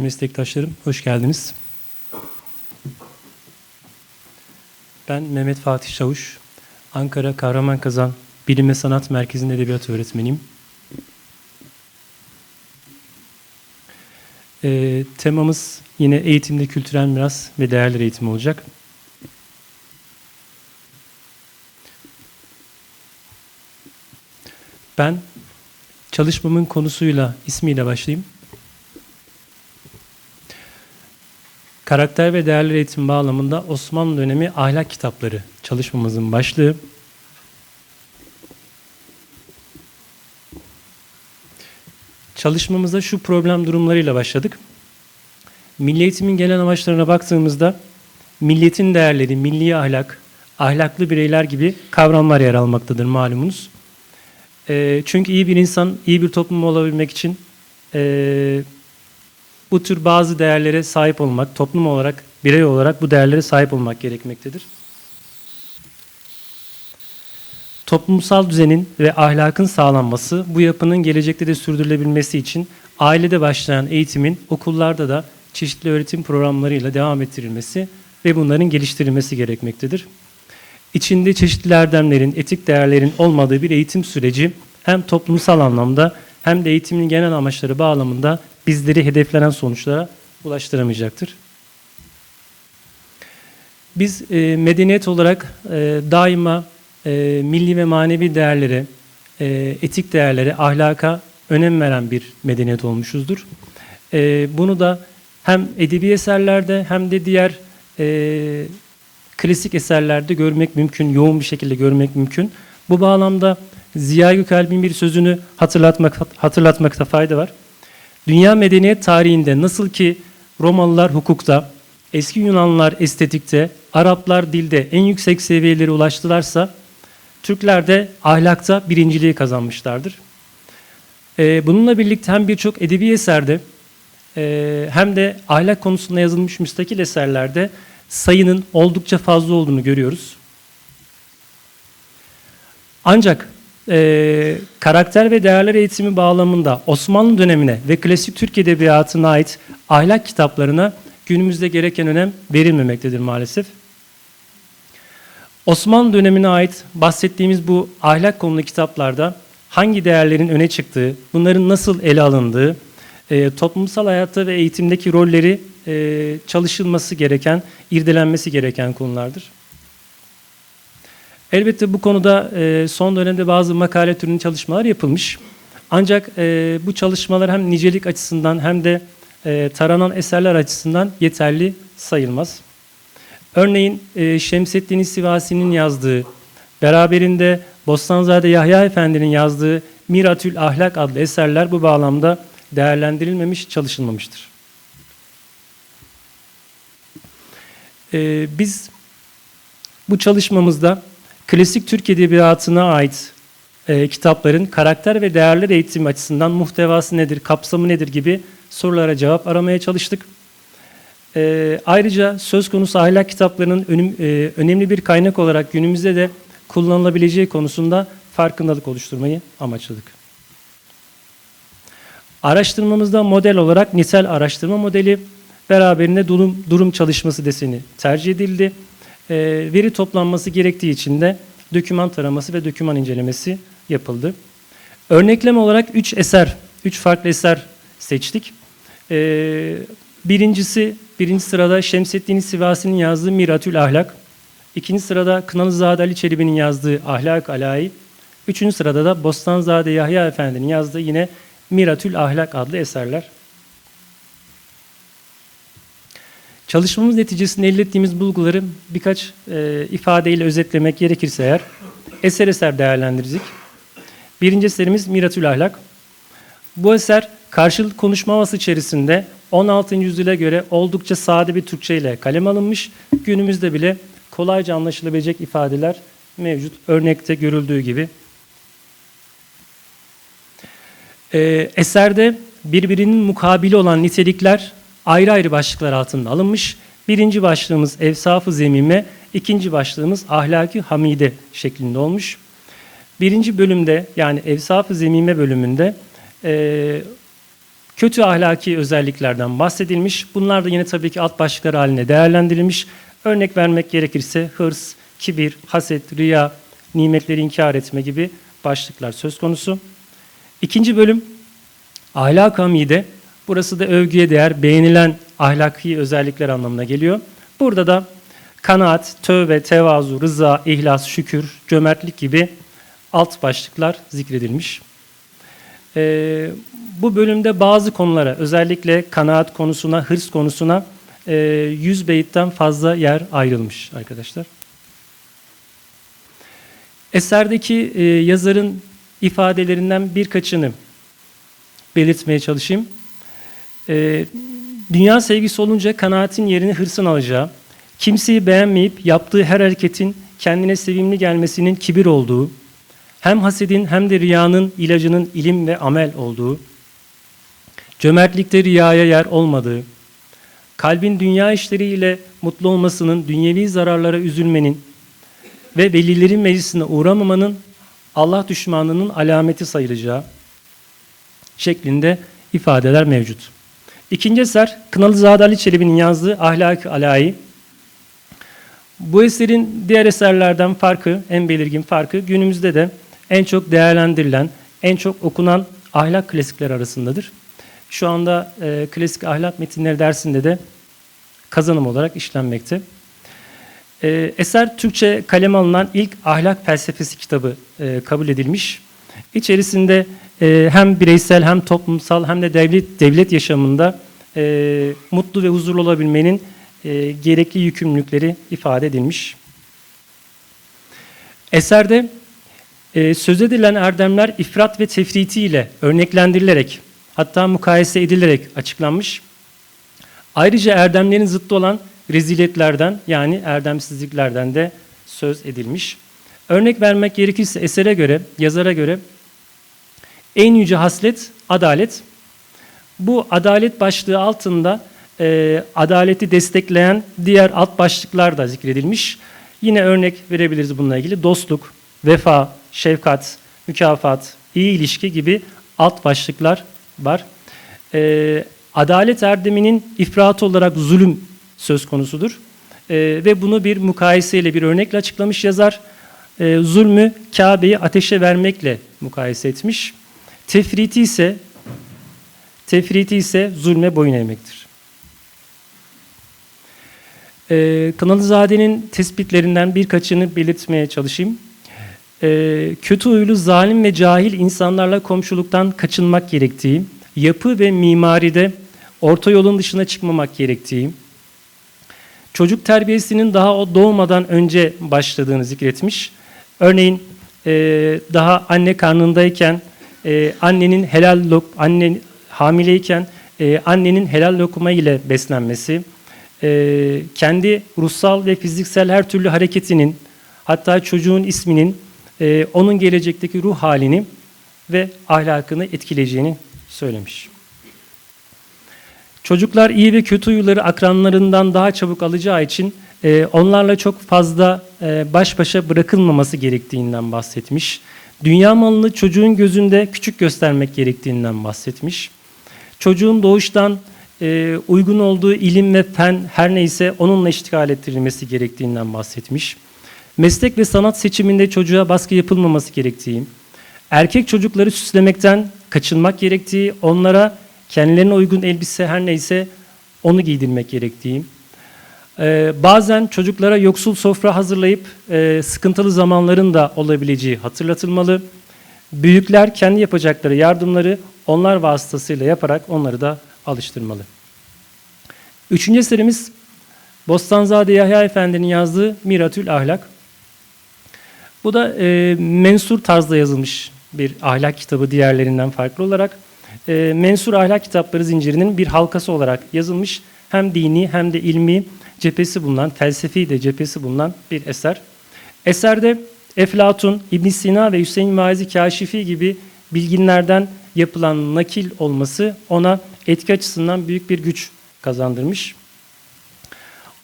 Değerli meslektaşlarım, hoş geldiniz. Ben Mehmet Fatih Çavuş, Ankara Kahraman Bilim ve Sanat Merkezi'nde edebiyat öğretmeniyim. Ee, temamız yine eğitimde kültürel miras ve değerler eğitimi olacak. Ben çalışmamın konusuyla, ismiyle başlayayım. Karakter ve değerler eğitimi bağlamında Osmanlı dönemi ahlak kitapları çalışmamızın başlığı. Çalışmamıza şu problem durumlarıyla başladık. Milli eğitimin genel amaçlarına baktığımızda milletin değerleri, milli ahlak, ahlaklı bireyler gibi kavramlar yer almaktadır malumunuz. E, çünkü iyi bir insan, iyi bir toplum olabilmek için e, bu tür bazı değerlere sahip olmak, toplum olarak, birey olarak bu değerlere sahip olmak gerekmektedir. Toplumsal düzenin ve ahlakın sağlanması, bu yapının gelecekte de sürdürülebilmesi için ailede başlayan eğitimin okullarda da çeşitli öğretim programlarıyla devam ettirilmesi ve bunların geliştirilmesi gerekmektedir. İçinde çeşitli erdemlerin, etik değerlerin olmadığı bir eğitim süreci hem toplumsal anlamda hem de eğitimin genel amaçları bağlamında bizleri hedeflenen sonuçlara ulaştıramayacaktır. Biz e, medeniyet olarak e, daima e, milli ve manevi değerlere, e, etik değerlere, ahlaka önem veren bir medeniyet olmuşuzdur. E, bunu da hem edebi eserlerde hem de diğer e, klasik eserlerde görmek mümkün, yoğun bir şekilde görmek mümkün. Bu bağlamda Ziya Gökalp'in bir sözünü hatırlatmak, hatırlatmakta fayda var. Dünya medeniyet tarihinde nasıl ki Romalılar hukukta, eski Yunanlılar estetikte, Araplar dilde en yüksek seviyelere ulaştılarsa, Türkler de ahlakta birinciliği kazanmışlardır. Ee, bununla birlikte hem birçok edebi eserde e, hem de ahlak konusunda yazılmış müstakil eserlerde sayının oldukça fazla olduğunu görüyoruz. Ancak e, karakter ve değerler eğitimi bağlamında Osmanlı dönemine ve klasik Türk Edebiyatı'na ait ahlak kitaplarına günümüzde gereken önem verilmemektedir maalesef. Osmanlı dönemine ait bahsettiğimiz bu ahlak konulu kitaplarda hangi değerlerin öne çıktığı, bunların nasıl ele alındığı, e, toplumsal hayatta ve eğitimdeki rolleri e, çalışılması gereken, irdelenmesi gereken konulardır. Elbette bu konuda e, son dönemde bazı makale türünün çalışmalar yapılmış. Ancak e, bu çalışmalar hem nicelik açısından hem de e, taranan eserler açısından yeterli sayılmaz. Örneğin e, Şemseddin Sivasi'nin yazdığı, beraberinde Bostanzade Yahya Efendi'nin yazdığı Miratül Ahlak adlı eserler bu bağlamda değerlendirilmemiş, çalışılmamıştır. E, biz bu çalışmamızda klasik Türk Edebiyatı'na ait e, kitapların karakter ve değerler eğitimi açısından muhtevası nedir, kapsamı nedir gibi sorulara cevap aramaya çalıştık. E, ayrıca söz konusu ahlak kitaplarının önüm, e, önemli bir kaynak olarak günümüzde de kullanılabileceği konusunda farkındalık oluşturmayı amaçladık. Araştırmamızda model olarak nitel araştırma modeli beraberinde durum, durum çalışması deseni tercih edildi. E, veri toplanması gerektiği için de doküman taraması ve doküman incelemesi yapıldı. Örnekleme olarak 3 eser, 3 farklı eser seçtik. E, birincisi, birinci sırada Şemseddin Sivasi'nin yazdığı Miratül Ahlak. İkinci sırada Kınalızade Ali Çelebi'nin yazdığı Ahlak Alai. Üçüncü sırada da Bostanzade Yahya Efendi'nin yazdığı yine Miratül Ahlak adlı eserler. Çalışmamız neticesinde elde ettiğimiz bulguları birkaç e, ifadeyle özetlemek gerekirse eğer eser eser değerlendirdik. Birinci eserimiz Miratül Ahlak. Bu eser karşılık konuşma havası içerisinde 16. yüzyıla göre oldukça sade bir Türkçe ile kalem alınmış. Günümüzde bile kolayca anlaşılabilecek ifadeler mevcut. Örnekte görüldüğü gibi. Ee, eserde birbirinin mukabili olan nitelikler ayrı ayrı başlıklar altında alınmış. Birinci başlığımız evsafı zemime, ikinci başlığımız ahlaki hamide şeklinde olmuş. Birinci bölümde yani evsafı zemime bölümünde e, kötü ahlaki özelliklerden bahsedilmiş. Bunlar da yine tabii ki alt başlıklar haline değerlendirilmiş. Örnek vermek gerekirse hırs, kibir, haset, riya, nimetleri inkar etme gibi başlıklar söz konusu. İkinci bölüm ahlak hamide. Burası da övgüye değer, beğenilen ahlaki özellikler anlamına geliyor. Burada da kanaat, tövbe, tevazu, rıza, ihlas, şükür, cömertlik gibi alt başlıklar zikredilmiş. Ee, bu bölümde bazı konulara, özellikle kanaat konusuna, hırs konusuna e, 100 beyitten fazla yer ayrılmış arkadaşlar. Eserdeki e, yazarın ifadelerinden birkaçını belirtmeye çalışayım. E, dünya sevgisi olunca kanaatin yerini hırsın alacağı, kimseyi beğenmeyip yaptığı her hareketin kendine sevimli gelmesinin kibir olduğu, hem hasedin hem de riyanın ilacının ilim ve amel olduğu, cömertlikte riyaya yer olmadığı, kalbin dünya işleriyle mutlu olmasının, dünyevi zararlara üzülmenin ve velilerin meclisine uğramamanın Allah düşmanlığının alameti sayılacağı şeklinde ifadeler mevcut. İkinci eser Kınalızade Ali Çelebi'nin yazdığı Ahlak-ı Alayi. Bu eserin diğer eserlerden farkı, en belirgin farkı günümüzde de en çok değerlendirilen, en çok okunan ahlak klasikleri arasındadır. Şu anda e, klasik ahlak metinleri dersinde de kazanım olarak işlenmekte. E, eser Türkçe kaleme alınan ilk ahlak felsefesi kitabı e, kabul edilmiş. İçerisinde e, hem bireysel hem toplumsal hem de devlet devlet yaşamında e, mutlu ve huzurlu olabilmenin e, gerekli yükümlülükleri ifade edilmiş. Eserde e, söz edilen erdemler ifrat ve tefriti ile örneklendirilerek hatta mukayese edilerek açıklanmış. Ayrıca erdemlerin zıttı olan reziletlerden yani erdemsizliklerden de söz edilmiş. Örnek vermek gerekirse esere göre, yazara göre en yüce haslet adalet. Bu adalet başlığı altında e, adaleti destekleyen diğer alt başlıklar da zikredilmiş. Yine örnek verebiliriz bununla ilgili. Dostluk, vefa, şefkat, mükafat, iyi ilişki gibi alt başlıklar var. E, adalet erdeminin ifratı olarak zulüm söz konusudur. E, ve bunu bir mukayeseyle, bir örnekle açıklamış yazar. E, zulmü Kabe'yi ateşe vermekle mukayese etmiş. Tefriti ise tefriti ise zulme boyun eğmektir. E, Kanalızade'nin tespitlerinden birkaçını belirtmeye çalışayım. E, kötü huylu, zalim ve cahil insanlarla komşuluktan kaçınmak gerektiği, yapı ve mimaride orta yolun dışına çıkmamak gerektiği, çocuk terbiyesinin daha o doğmadan önce başladığını zikretmiş. Örneğin e, daha anne karnındayken e, annenin helal lok, anne hamileyken e, annenin helal lokuma ile beslenmesi, e, kendi ruhsal ve fiziksel her türlü hareketinin, hatta çocuğun isminin e, onun gelecekteki ruh halini ve ahlakını etkileyeceğini söylemiş. Çocuklar iyi ve kötü huyları akranlarından daha çabuk alacağı için e, onlarla çok fazla e, baş başa bırakılmaması gerektiğinden bahsetmiş. Dünya malını çocuğun gözünde küçük göstermek gerektiğinden bahsetmiş. Çocuğun doğuştan e, uygun olduğu ilim ve fen her neyse onunla iştigal ettirilmesi gerektiğinden bahsetmiş. Meslek ve sanat seçiminde çocuğa baskı yapılmaması gerektiği, erkek çocukları süslemekten kaçınmak gerektiği, onlara kendilerine uygun elbise her neyse onu giydirmek gerektiği, ee, bazen çocuklara yoksul sofra hazırlayıp e, sıkıntılı zamanların da olabileceği hatırlatılmalı. Büyükler kendi yapacakları yardımları onlar vasıtasıyla yaparak onları da alıştırmalı. Üçüncü eserimiz Bostanzade Yahya Efendi'nin yazdığı Miratül Ahlak. Bu da e, mensur tarzda yazılmış bir ahlak kitabı diğerlerinden farklı olarak. E, mensur ahlak kitapları zincirinin bir halkası olarak yazılmış. Hem dini hem de ilmi cephesi bulunan, felsefi de cephesi bulunan bir eser. Eserde Eflatun, İbn Sina ve Hüseyin Mazi Kaşifi gibi bilginlerden yapılan nakil olması ona etki açısından büyük bir güç kazandırmış.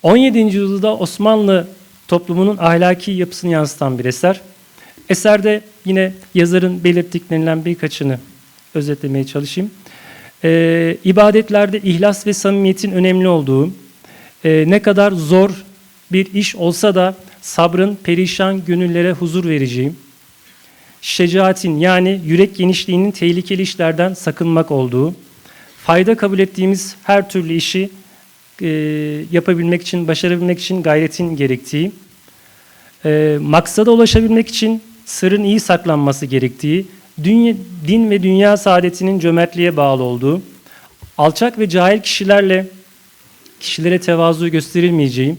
17. yüzyılda Osmanlı toplumunun ahlaki yapısını yansıtan bir eser. Eserde yine yazarın belirttiklerinden birkaçını özetlemeye çalışayım. E, ibadetlerde ihlas ve samimiyetin önemli olduğu, e, ne kadar zor bir iş olsa da sabrın perişan gönüllere huzur vereceği, şecaatin yani yürek genişliğinin tehlikeli işlerden sakınmak olduğu, fayda kabul ettiğimiz her türlü işi e, yapabilmek için, başarabilmek için gayretin gerektiği, e, maksada ulaşabilmek için sırrın iyi saklanması gerektiği, dünya, din ve dünya saadetinin cömertliğe bağlı olduğu, alçak ve cahil kişilerle kişilere tevazu gösterilmeyeceği,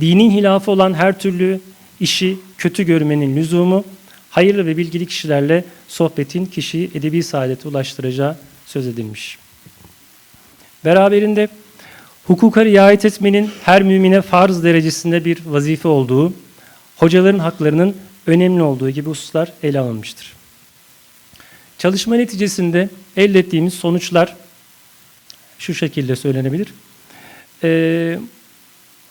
dinin hilafı olan her türlü işi kötü görmenin lüzumu, hayırlı ve bilgili kişilerle sohbetin kişiyi edebi saadete ulaştıracağı söz edilmiş. Beraberinde hukuka riayet etmenin her mümine farz derecesinde bir vazife olduğu, hocaların haklarının önemli olduğu gibi hususlar ele alınmıştır. Çalışma neticesinde elde ettiğimiz sonuçlar şu şekilde söylenebilir. Ee,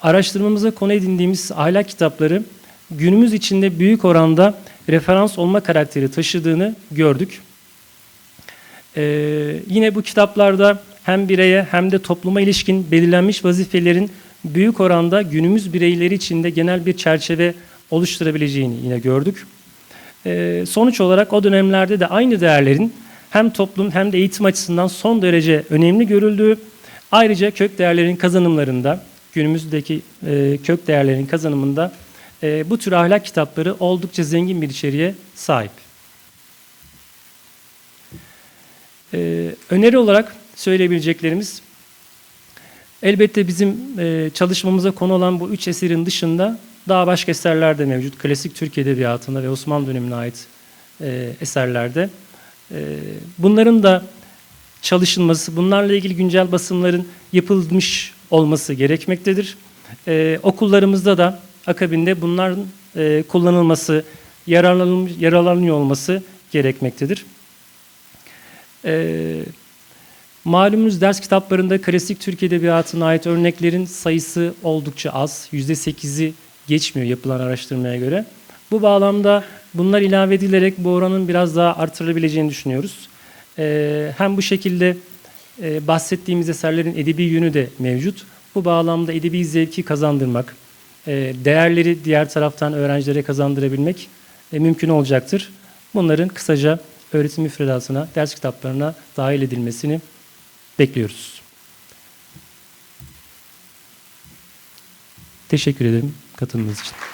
araştırmamıza konu edindiğimiz ahlak kitapları günümüz içinde büyük oranda referans olma karakteri taşıdığını gördük. Ee, yine bu kitaplarda hem bireye hem de topluma ilişkin belirlenmiş vazifelerin büyük oranda günümüz bireyleri içinde genel bir çerçeve oluşturabileceğini yine gördük. Ee, sonuç olarak o dönemlerde de aynı değerlerin hem toplum hem de eğitim açısından son derece önemli görüldüğü, ayrıca kök değerlerin kazanımlarında, günümüzdeki e, kök değerlerin kazanımında e, bu tür ahlak kitapları oldukça zengin bir içeriğe sahip. E, öneri olarak söyleyebileceklerimiz, elbette bizim e, çalışmamıza konu olan bu üç eserin dışında daha başka eserler de mevcut. Klasik Türk Edebiyatı'nda ve Osmanlı dönemine ait e, eserlerde. E, bunların da çalışılması, bunlarla ilgili güncel basımların yapılmış olması gerekmektedir. E, okullarımızda da akabinde bunların e, kullanılması, yararlanıyor olması gerekmektedir. E, malumunuz ders kitaplarında klasik Türk Edebiyatı'na ait örneklerin sayısı oldukça az. %8'i geçmiyor yapılan araştırmaya göre. Bu bağlamda bunlar ilave edilerek bu oranın biraz daha artırılabileceğini düşünüyoruz. Ee, hem bu şekilde e, bahsettiğimiz eserlerin edebi yönü de mevcut. Bu bağlamda edebi zevki kazandırmak, e, değerleri diğer taraftan öğrencilere kazandırabilmek e, mümkün olacaktır. Bunların kısaca öğretim müfredatına, ders kitaplarına dahil edilmesini bekliyoruz. Teşekkür ederim katılımınız için.